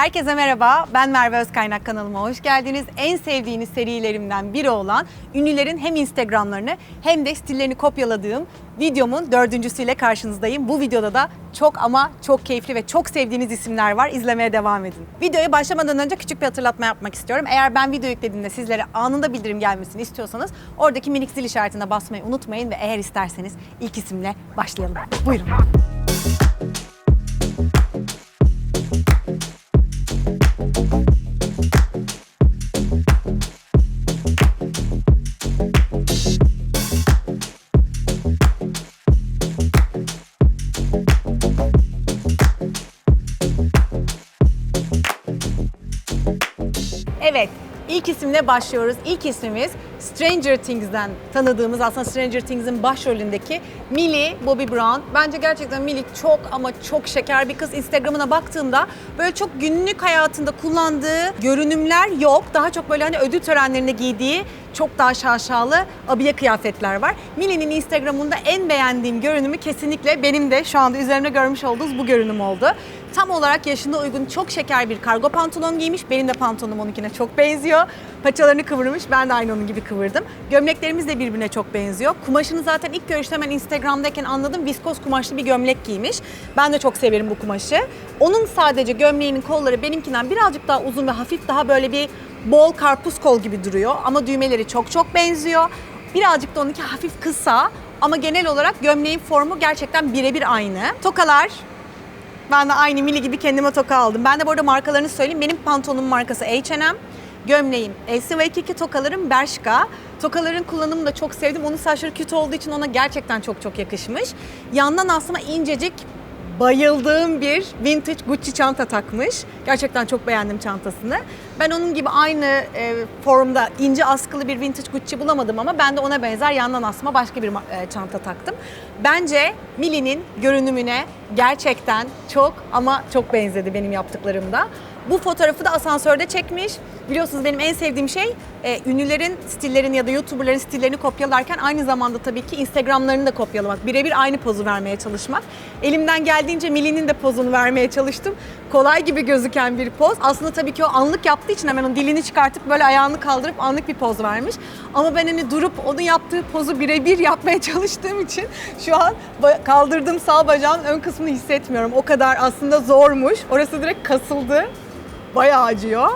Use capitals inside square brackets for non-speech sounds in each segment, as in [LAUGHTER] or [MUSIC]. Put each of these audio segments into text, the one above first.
Herkese merhaba, ben Merve Özkaynak kanalıma hoş geldiniz. En sevdiğiniz serilerimden biri olan ünlülerin hem Instagramlarını hem de stillerini kopyaladığım videomun dördüncüsüyle karşınızdayım. Bu videoda da çok ama çok keyifli ve çok sevdiğiniz isimler var. İzlemeye devam edin. Videoya başlamadan önce küçük bir hatırlatma yapmak istiyorum. Eğer ben video yüklediğimde sizlere anında bildirim gelmesini istiyorsanız oradaki minik zil işaretine basmayı unutmayın ve eğer isterseniz ilk isimle başlayalım. Buyurun. İsimle başlıyoruz. İlk ismimiz Stranger Things'den tanıdığımız aslında Stranger Things'in başrolündeki Millie Bobby Brown. Bence gerçekten Millie çok ama çok şeker bir kız. Instagram'ına baktığımda böyle çok günlük hayatında kullandığı görünümler yok. Daha çok böyle hani ödül törenlerinde giydiği çok daha şaşalı abiye kıyafetler var. Millie'nin Instagram'ında en beğendiğim görünümü kesinlikle benim de şu anda üzerimde görmüş olduğunuz bu görünüm oldu. Tam olarak yaşına uygun çok şeker bir kargo pantolon giymiş. Benim de pantolonum onunkine çok benziyor. Paçalarını kıvırmış. Ben de aynı onun gibi kıvırdım. Gömleklerimiz de birbirine çok benziyor. Kumaşını zaten ilk görüşte hemen Instagram'dayken anladım. Viskoz kumaşlı bir gömlek giymiş. Ben de çok severim bu kumaşı. Onun sadece gömleğinin kolları benimkinden birazcık daha uzun ve hafif daha böyle bir bol karpuz kol gibi duruyor. Ama düğmeleri çok çok benziyor. Birazcık da onunki hafif kısa. Ama genel olarak gömleğin formu gerçekten birebir aynı. Tokalar ben de aynı Mili gibi kendime toka aldım. Ben de bu arada markalarını söyleyeyim. Benim pantolonum markası H&M. Gömleğim LC2 tokalarım Bershka. Tokaların kullanımını da çok sevdim. Onun saçları kötü olduğu için ona gerçekten çok çok yakışmış. Yandan aslında incecik bayıldığım bir vintage Gucci çanta takmış. Gerçekten çok beğendim çantasını. Ben onun gibi aynı e, formda ince askılı bir vintage Gucci bulamadım ama ben de ona benzer yandan asma başka bir e, çanta taktım. Bence Millie'nin görünümüne gerçekten çok ama çok benzedi benim yaptıklarımda. Bu fotoğrafı da asansörde çekmiş. Biliyorsunuz benim en sevdiğim şey e, ünlülerin stillerini ya da YouTuber'ların stillerini kopyalarken aynı zamanda tabii ki Instagram'larını da kopyalamak. Birebir aynı pozu vermeye çalışmak. Elimden geldiğince Millie'nin de pozunu vermeye çalıştım. Kolay gibi gözüken bir poz. Aslında tabii ki o anlık yaptığı için hemen o dilini çıkartıp böyle ayağını kaldırıp anlık bir poz vermiş. Ama ben hani durup onun yaptığı pozu birebir yapmaya [LAUGHS] çalıştığım için şu an kaldırdığım sağ bacağın ön kısmını hissetmiyorum. O kadar aslında zormuş. Orası direkt kasıldı. Bayağı acıyor.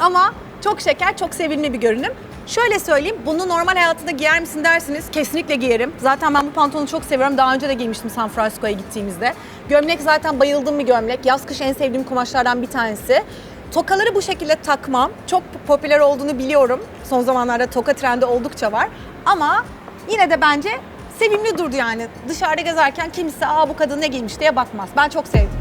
Ama çok şeker, çok sevimli bir görünüm. Şöyle söyleyeyim, bunu normal hayatında giyer misin dersiniz, kesinlikle giyerim. Zaten ben bu pantolonu çok seviyorum. Daha önce de giymiştim San Francisco'ya gittiğimizde. Gömlek zaten bayıldığım bir gömlek. Yaz kış en sevdiğim kumaşlardan bir tanesi. Tokaları bu şekilde takmam. Çok popüler olduğunu biliyorum. Son zamanlarda toka trendi oldukça var. Ama yine de bence sevimli durdu yani. Dışarıda gezerken kimse aa bu kadın ne giymiş diye bakmaz. Ben çok sevdim.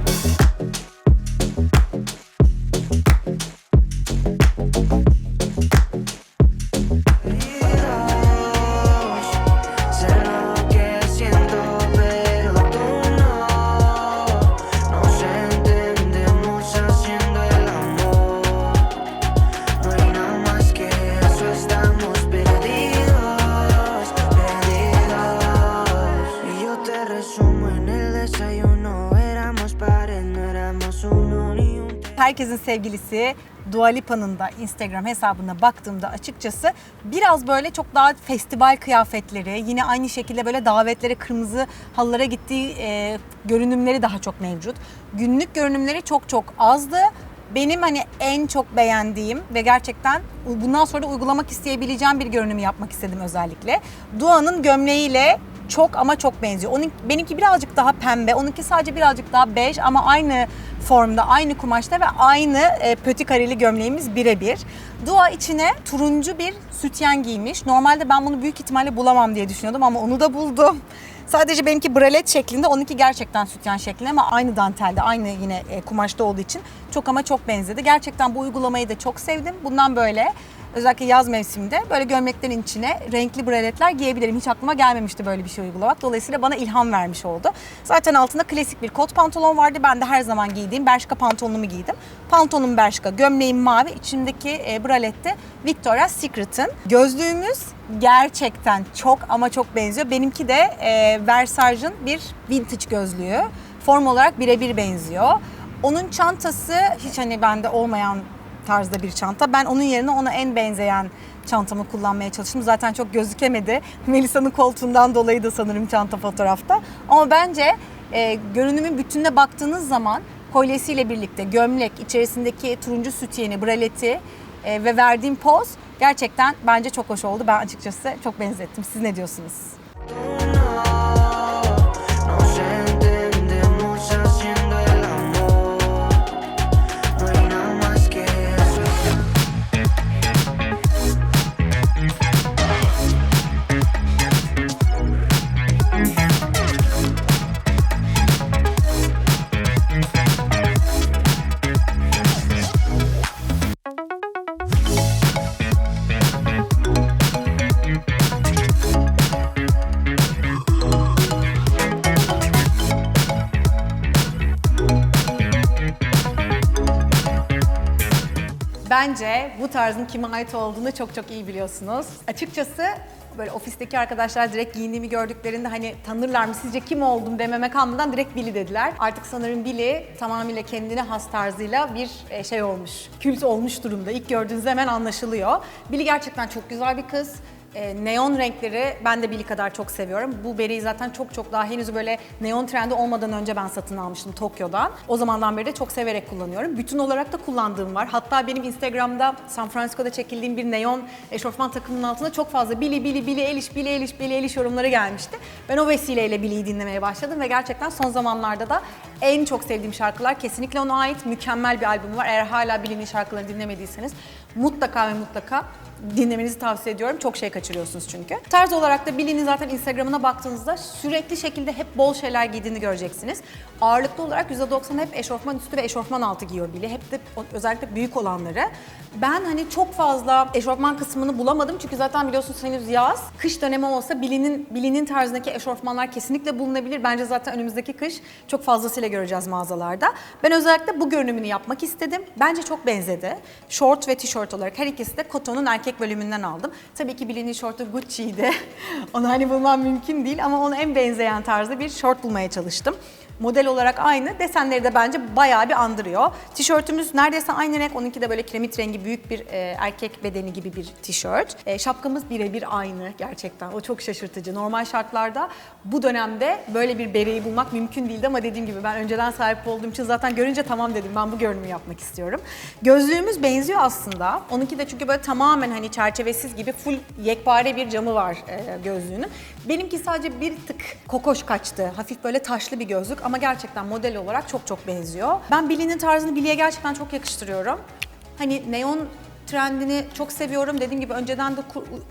Herkesin sevgilisi Dua Lipa'nın da Instagram hesabına baktığımda açıkçası biraz böyle çok daha festival kıyafetleri, yine aynı şekilde böyle davetlere, kırmızı halılara gittiği e, görünümleri daha çok mevcut. Günlük görünümleri çok çok azdı. Benim hani en çok beğendiğim ve gerçekten bundan sonra da uygulamak isteyebileceğim bir görünüm yapmak istedim özellikle. Dua'nın gömleğiyle çok ama çok benziyor. Onun, benimki birazcık daha pembe, onunki sadece birazcık daha bej ama aynı formda, aynı kumaşta ve aynı e, pötü kareli gömleğimiz birebir. Dua içine turuncu bir sütyen giymiş. Normalde ben bunu büyük ihtimalle bulamam diye düşünüyordum ama onu da buldum. [LAUGHS] Sadece benimki bralet şeklinde, onunki gerçekten sütyen şeklinde ama aynı dantelde, aynı yine e, kumaşta olduğu için çok ama çok benzedi. Gerçekten bu uygulamayı da çok sevdim. Bundan böyle özellikle yaz mevsiminde böyle gömleklerin içine renkli braletler giyebilirim. Hiç aklıma gelmemişti böyle bir şey uygulamak. Dolayısıyla bana ilham vermiş oldu. Zaten altında klasik bir kot pantolon vardı. Ben de her zaman giydiğim Bershka pantolonumu giydim. Pantolonum Bershka, gömleğim mavi, içimdeki e, bralette Victoria's Secret'ın. Gözlüğümüz gerçekten çok ama çok benziyor. Benimki de e, Versace'ın bir vintage gözlüğü. Form olarak birebir benziyor. Onun çantası hiç hani bende olmayan tarzda bir çanta. Ben onun yerine ona en benzeyen çantamı kullanmaya çalıştım. Zaten çok gözükemedi. [LAUGHS] Melisa'nın koltuğundan dolayı da sanırım çanta fotoğrafta. Ama bence e, görünümün bütününe baktığınız zaman kolyesiyle birlikte gömlek, içerisindeki turuncu sütyeni, braleti e, ve verdiğim poz gerçekten bence çok hoş oldu. Ben açıkçası çok benzettim. Siz ne diyorsunuz? Bence bu tarzın kime ait olduğunu çok çok iyi biliyorsunuz. Açıkçası böyle ofisteki arkadaşlar direkt giyindiğimi gördüklerinde hani tanırlar mı sizce kim oldum dememe kalmadan direkt Billy dediler. Artık sanırım Billy tamamıyla kendine has tarzıyla bir e, şey olmuş, kült olmuş durumda. İlk gördüğünüzde hemen anlaşılıyor. Billy gerçekten çok güzel bir kız. E, neon renkleri ben de Billy kadar çok seviyorum. Bu beriyi zaten çok çok daha henüz böyle neon trendi olmadan önce ben satın almıştım Tokyo'dan. O zamandan beri de çok severek kullanıyorum. Bütün olarak da kullandığım var. Hatta benim Instagram'da San Francisco'da çekildiğim bir neon eşofman takımının altında çok fazla Billy, Billy, Billy Eilish, Billy Eilish, Billy Eilish yorumları gelmişti. Ben o vesileyle Billy'yi dinlemeye başladım ve gerçekten son zamanlarda da en çok sevdiğim şarkılar kesinlikle ona ait mükemmel bir albümü var. Eğer hala Billy'nin şarkılarını dinlemediyseniz mutlaka ve mutlaka dinlemenizi tavsiye ediyorum. Çok şey kaçırıyorsunuz çünkü. Tarz olarak da Billy'nin zaten Instagram'ına baktığınızda sürekli şekilde hep bol şeyler giydiğini göreceksiniz. Ağırlıklı olarak %90 hep eşofman üstü ve eşofman altı giyiyor Billy. Hep de özellikle büyük olanları. Ben hani çok fazla eşofman kısmını bulamadım çünkü zaten biliyorsunuz henüz yaz. Kış dönemi olsa Billy'nin Billy'nin tarzındaki eşofmanlar kesinlikle bulunabilir. Bence zaten önümüzdeki kış çok fazlasıyla göreceğiz mağazalarda. Ben özellikle bu görünümünü yapmak istedim. Bence çok benzedi. Short ve tişört olarak her ikisi de Koto'nun erkek bölümünden aldım. Tabii ki Billy'nin şortu Gucci'ydi. [LAUGHS] Onu hani bulmam mümkün değil ama ona en benzeyen tarzda bir şort bulmaya çalıştım. Model olarak aynı. Desenleri de bence bayağı bir andırıyor. Tişörtümüz neredeyse aynı renk. Onunki de böyle kiremit rengi büyük bir e, erkek bedeni gibi bir tişört. E, şapkamız birebir aynı gerçekten. O çok şaşırtıcı. Normal şartlarda bu dönemde böyle bir bereyi bulmak mümkün değildi ama dediğim gibi ben önceden sahip olduğum için zaten görünce tamam dedim ben bu görünümü yapmak istiyorum. Gözlüğümüz benziyor aslında. Onunki de çünkü böyle tamamen hani çerçevesiz gibi full yekpare bir camı var e, gözlüğünün. Benimki sadece bir tık kokoş kaçtı. Hafif böyle taşlı bir gözlük ama gerçekten model olarak çok çok benziyor. Ben Billy'nin tarzını Billy'e gerçekten çok yakıştırıyorum. Hani neon trendini çok seviyorum. Dediğim gibi önceden de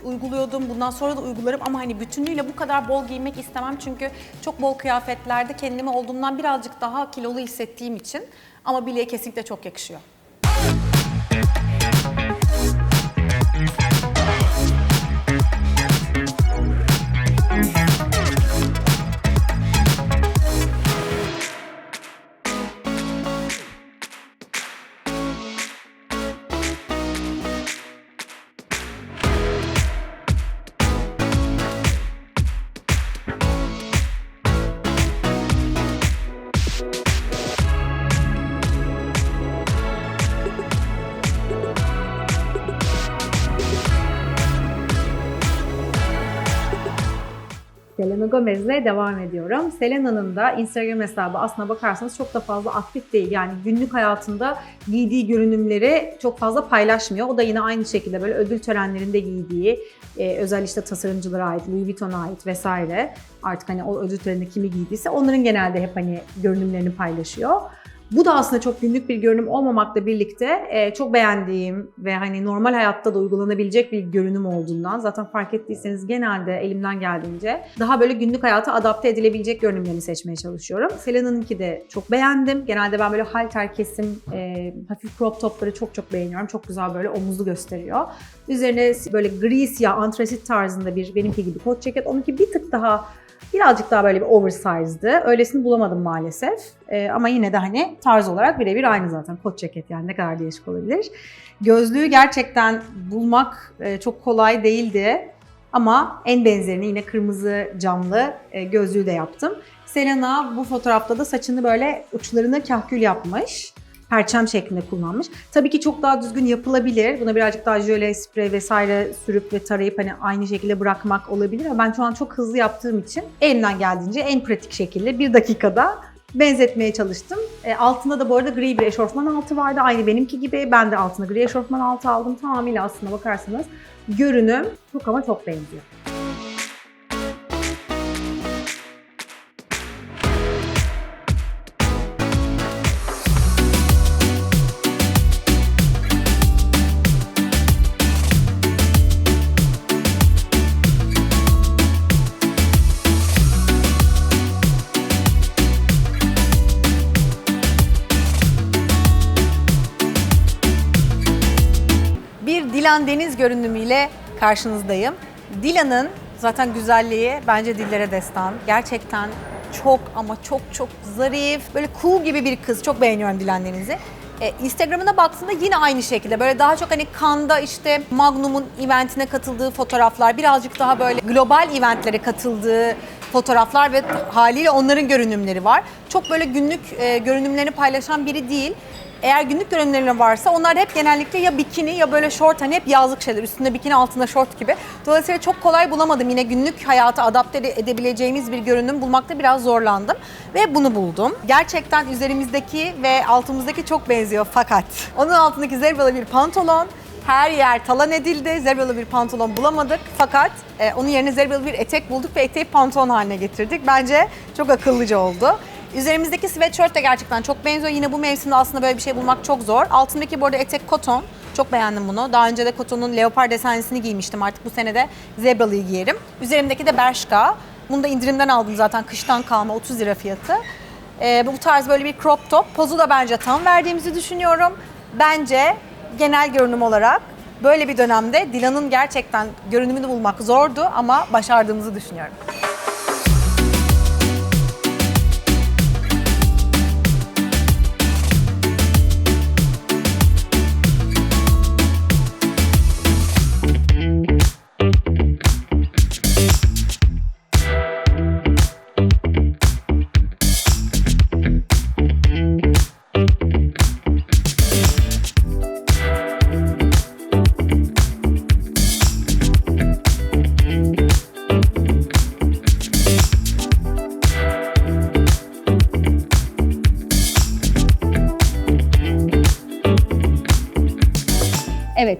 uyguluyordum. Bundan sonra da uygularım ama hani bütünlüğüyle bu kadar bol giymek istemem. Çünkü çok bol kıyafetlerde kendimi olduğundan birazcık daha kilolu hissettiğim için. Ama Billy'e kesinlikle çok yakışıyor. Selena Gomez'le devam ediyorum. Selena'nın da Instagram hesabı aslına bakarsanız çok da fazla aktif değil. Yani günlük hayatında giydiği görünümleri çok fazla paylaşmıyor. O da yine aynı şekilde böyle ödül törenlerinde giydiği, e, özel işte tasarımcılara ait, Louis Vuitton'a ait vesaire. Artık hani o ödül töreninde kimi giydiyse onların genelde hep hani görünümlerini paylaşıyor. Bu da aslında çok günlük bir görünüm olmamakla birlikte e, çok beğendiğim ve hani normal hayatta da uygulanabilecek bir görünüm olduğundan zaten fark ettiyseniz genelde elimden geldiğince daha böyle günlük hayata adapte edilebilecek görünümlerini seçmeye çalışıyorum. Selena'nınki de çok beğendim. Genelde ben böyle halter kesim, e, hafif crop topları çok çok beğeniyorum. Çok güzel böyle omuzlu gösteriyor. Üzerine böyle gri siyah antrasit tarzında bir benimki gibi kot ceket. Onunki bir tık daha Birazcık daha böyle bir oversize'dı. Öylesini bulamadım maalesef. Ee, ama yine de hani tarz olarak birebir aynı zaten. Kot ceket yani ne kadar değişik olabilir. Gözlüğü gerçekten bulmak e, çok kolay değildi. Ama en benzerini yine kırmızı camlı e, gözlüğü de yaptım. Selena bu fotoğrafta da saçını böyle uçlarını kahkül yapmış. Perçem şeklinde kullanmış. Tabii ki çok daha düzgün yapılabilir. Buna birazcık daha jöle, sprey vesaire sürüp ve tarayıp hani aynı şekilde bırakmak olabilir. Ama ben şu an çok hızlı yaptığım için elimden geldiğince en pratik şekilde bir dakikada benzetmeye çalıştım. E, altında da bu arada gri bir eşofman altı vardı. Aynı benimki gibi. Ben de altına gri eşofman altı aldım. Tamamıyla aslında bakarsanız görünüm çok ama çok benziyor. Deniz görünümüyle karşınızdayım. Dilan'ın zaten güzelliği bence dillere destan. Gerçekten çok ama çok çok zarif, böyle cool gibi bir kız. Çok beğeniyorum Dilan Deniz'i. E, Instagram'ına baktığında yine aynı şekilde böyle daha çok hani Cannes'da işte Magnum'un eventine katıldığı fotoğraflar, birazcık daha böyle global eventlere katıldığı fotoğraflar ve haliyle onların görünümleri var. Çok böyle günlük e, görünümlerini paylaşan biri değil. Eğer günlük görünümleri varsa onlar hep genellikle ya bikini ya böyle şort hani hep yazlık şeyler. Üstünde bikini altında şort gibi. Dolayısıyla çok kolay bulamadım. Yine günlük hayata adapte ede- edebileceğimiz bir görünüm bulmakta biraz zorlandım. Ve bunu buldum. Gerçekten üzerimizdeki ve altımızdaki çok benziyor fakat onun altındaki zebralı bir pantolon her yer talan edildi. Zebralı bir pantolon bulamadık. Fakat e, onun yerine zebralı bir etek bulduk ve eteği pantolon haline getirdik. Bence çok akıllıca oldu. Üzerimizdeki sweatshirt de gerçekten çok benziyor. Yine bu mevsimde aslında böyle bir şey bulmak çok zor. Altındaki bu arada etek koton. Çok beğendim bunu. Daha önce de kotonun leopar desenlisini giymiştim. Artık bu sene de zebralıyı giyerim. Üzerimdeki de bershka. Bunu da indirimden aldım zaten. Kıştan kalma 30 lira fiyatı. Ee, bu tarz böyle bir crop top. Pozu da bence tam verdiğimizi düşünüyorum. Bence genel görünüm olarak böyle bir dönemde Dilan'ın gerçekten görünümünü bulmak zordu ama başardığımızı düşünüyorum.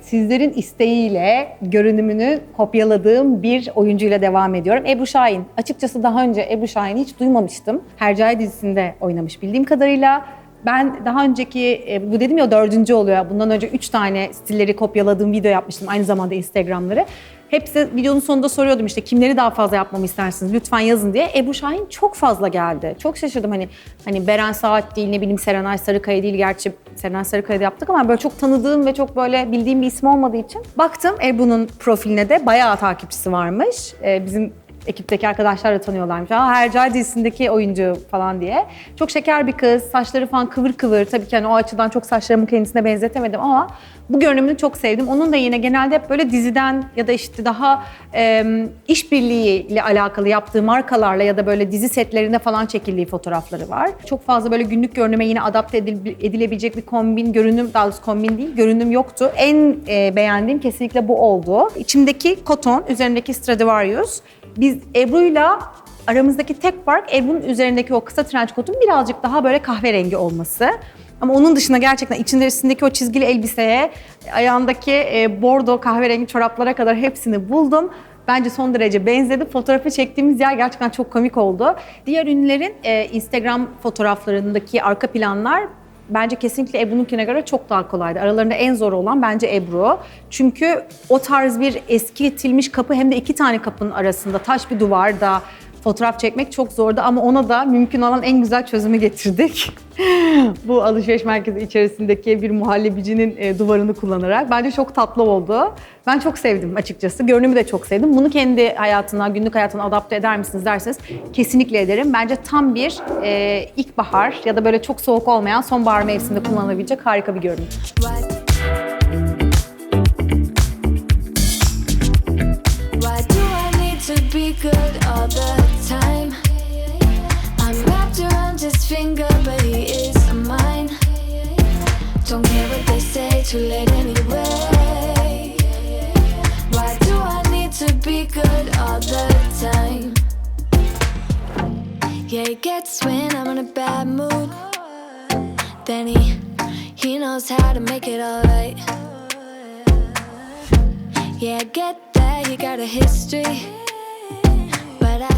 Sizlerin isteğiyle görünümünü kopyaladığım bir oyuncuyla devam ediyorum. Ebru Şahin. Açıkçası daha önce Ebru Şahin'i hiç duymamıştım. Hercai dizisinde oynamış bildiğim kadarıyla. Ben daha önceki, e, bu dedim ya dördüncü oluyor. Bundan önce üç tane stilleri kopyaladığım video yapmıştım. Aynı zamanda Instagram'ları. Hepsi videonun sonunda soruyordum işte kimleri daha fazla yapmamı istersiniz lütfen yazın diye. Ebru Şahin çok fazla geldi. Çok şaşırdım hani hani Beren Saat değil ne bileyim Serenay Sarıkaya değil gerçi Serenay Sarıkaya'da yaptık ama böyle çok tanıdığım ve çok böyle bildiğim bir isim olmadığı için baktım Ebru'nun profiline de bayağı takipçisi varmış. Ee, bizim ekipteki arkadaşlar da tanıyorlarmış. Aa Hercai dizisindeki oyuncu falan diye. Çok şeker bir kız. Saçları falan kıvır kıvır. Tabii ki hani o açıdan çok saçlarımı kendisine benzetemedim ama bu görünümünü çok sevdim. Onun da yine genelde hep böyle diziden ya da işte daha e, işbirliğiyle alakalı yaptığı markalarla ya da böyle dizi setlerinde falan çekildiği fotoğrafları var. Çok fazla böyle günlük görünüme yine adapte edil- edilebilecek bir kombin, görünüm, daha doğrusu kombin değil, görünüm yoktu. En e, beğendiğim kesinlikle bu oldu. İçimdeki koton, üzerindeki Stradivarius. Biz Ebru'yla aramızdaki tek fark Ebru'nun üzerindeki o kısa trench coat'un birazcık daha böyle kahverengi olması. Ama onun dışında gerçekten içindesindeki o çizgili elbiseye, ayağındaki e, bordo kahverengi çoraplara kadar hepsini buldum. Bence son derece benzedi. Fotoğrafı çektiğimiz yer gerçekten çok komik oldu. Diğer ünlülerin e, Instagram fotoğraflarındaki arka planlar bence kesinlikle Ebru'nunkine göre çok daha kolaydı. Aralarında en zor olan bence Ebru. Çünkü o tarz bir eski itilmiş kapı hem de iki tane kapının arasında taş bir duvarda fotoğraf çekmek çok zordu ama ona da mümkün olan en güzel çözümü getirdik. [LAUGHS] Bu alışveriş merkezi içerisindeki bir muhallebicinin e, duvarını kullanarak. Bence çok tatlı oldu. Ben çok sevdim açıkçası. Görünümü de çok sevdim. Bunu kendi hayatına, günlük hayatına adapte eder misiniz derseniz kesinlikle ederim. Bence tam bir e, ilkbahar ya da böyle çok soğuk olmayan sonbahar mevsiminde kullanılabilecek harika bir görünüm. Why? Do good all the time. I'm wrapped around his finger, but he is mine. Don't care what they say, too late anyway. Why do I need to be good all the time? Yeah, he gets when I'm in a bad mood. Then he he knows how to make it alright. Yeah, I get that he got a history.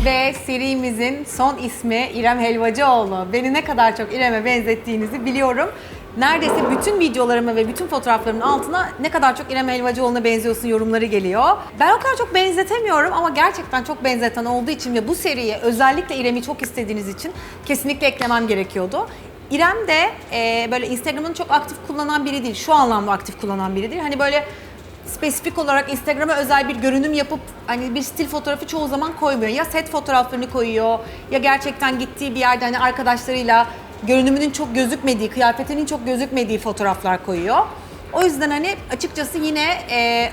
Ve serimizin son ismi İrem Helvacıoğlu. Beni ne kadar çok İrem'e benzettiğinizi biliyorum. Neredeyse bütün videolarıma ve bütün fotoğraflarımın altına ne kadar çok İrem Helvacıoğlu'na benziyorsun yorumları geliyor. Ben o kadar çok benzetemiyorum ama gerçekten çok benzeten olduğu için ve bu seriye özellikle İrem'i çok istediğiniz için kesinlikle eklemem gerekiyordu. İrem de e, böyle Instagram'ını çok aktif kullanan biri değil. Şu anlamda aktif kullanan biri değil. Hani böyle spesifik olarak Instagram'a özel bir görünüm yapıp hani bir stil fotoğrafı çoğu zaman koymuyor. Ya set fotoğraflarını koyuyor ya gerçekten gittiği bir yerde hani arkadaşlarıyla görünümünün çok gözükmediği, kıyafetinin çok gözükmediği fotoğraflar koyuyor. O yüzden hani açıkçası yine e,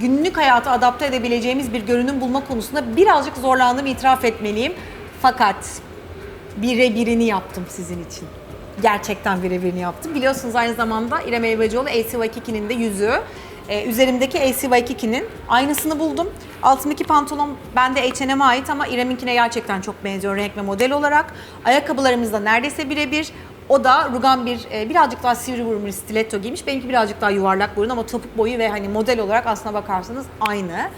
günlük hayata adapte edebileceğimiz bir görünüm bulma konusunda birazcık zorlandığımı itiraf etmeliyim. Fakat birebirini yaptım sizin için. Gerçekten birebirini yaptım. Biliyorsunuz aynı zamanda İrem Elbacıoğlu AC Waikiki'nin de yüzüğü. Ee, üzerimdeki AC Waikiki'nin aynısını buldum. Altındaki pantolon bende H&M'e ait ama İrem'inkine gerçekten çok benziyor renk ve model olarak. Ayakkabılarımız da neredeyse birebir. O da rugan bir, e, birazcık daha sivri burun bir stiletto giymiş. Benimki birazcık daha yuvarlak burun ama topuk boyu ve hani model olarak aslına bakarsanız aynı.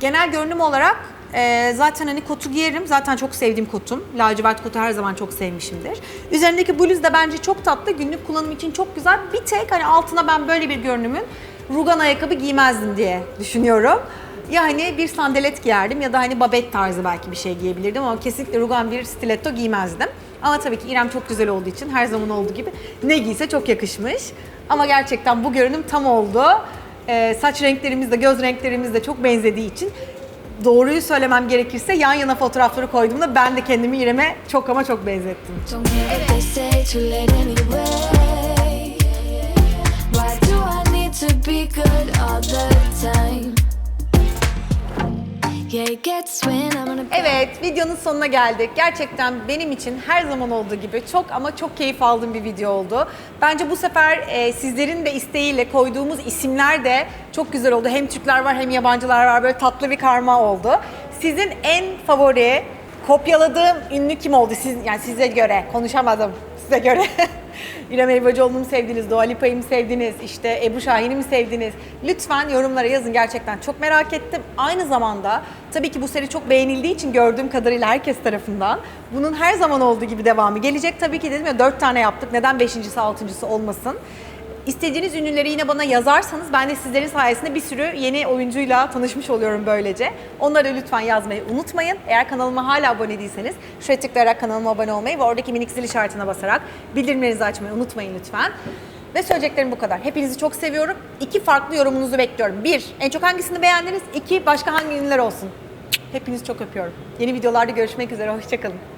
Genel görünüm olarak e, zaten hani kotu giyerim. Zaten çok sevdiğim kotum. Lacivert kotu her zaman çok sevmişimdir. Üzerindeki bluz da bence çok tatlı. Günlük kullanım için çok güzel. Bir tek hani altına ben böyle bir görünümün rugan ayakkabı giymezdim diye düşünüyorum. Ya hani bir sandalet giyerdim ya da hani babet tarzı belki bir şey giyebilirdim ama kesinlikle rugan bir stiletto giymezdim. Ama tabii ki İrem çok güzel olduğu için her zaman olduğu gibi ne giyse çok yakışmış. Ama gerçekten bu görünüm tam oldu. Ee, saç renklerimiz de göz renklerimiz de çok benzediği için doğruyu söylemem gerekirse yan yana fotoğrafları koyduğumda ben de kendimi İrem'e çok ama çok benzettim. Don't. Evet, videonun sonuna geldik. Gerçekten benim için her zaman olduğu gibi çok ama çok keyif aldığım bir video oldu. Bence bu sefer e, sizlerin de isteğiyle koyduğumuz isimler de çok güzel oldu. Hem Türkler var hem yabancılar var. Böyle tatlı bir karma oldu. Sizin en favori kopyaladığım ünlü kim oldu? Siz, yani size göre, konuşamadım size göre. [LAUGHS] [LAUGHS] İrem Elbacıoğlu'nu mu sevdiniz, Dua Lipa'yı mı sevdiniz, işte Ebru Şahin'i mi sevdiniz? Lütfen yorumlara yazın gerçekten çok merak ettim. Aynı zamanda tabii ki bu seri çok beğenildiği için gördüğüm kadarıyla herkes tarafından bunun her zaman olduğu gibi devamı gelecek. Tabii ki dedim ya dört tane yaptık neden beşincisi altıncısı olmasın. İstediğiniz ünlüleri yine bana yazarsanız ben de sizlerin sayesinde bir sürü yeni oyuncuyla tanışmış oluyorum böylece. Onları lütfen yazmayı unutmayın. Eğer kanalıma hala abone değilseniz şuraya tıklayarak kanalıma abone olmayı ve oradaki minik zil işaretine basarak bildirimlerinizi açmayı unutmayın lütfen. Ve söyleyeceklerim bu kadar. Hepinizi çok seviyorum. İki farklı yorumunuzu bekliyorum. Bir, en çok hangisini beğendiniz? İki, başka hangi ünlüler olsun? Hepinizi çok öpüyorum. Yeni videolarda görüşmek üzere. Hoşçakalın.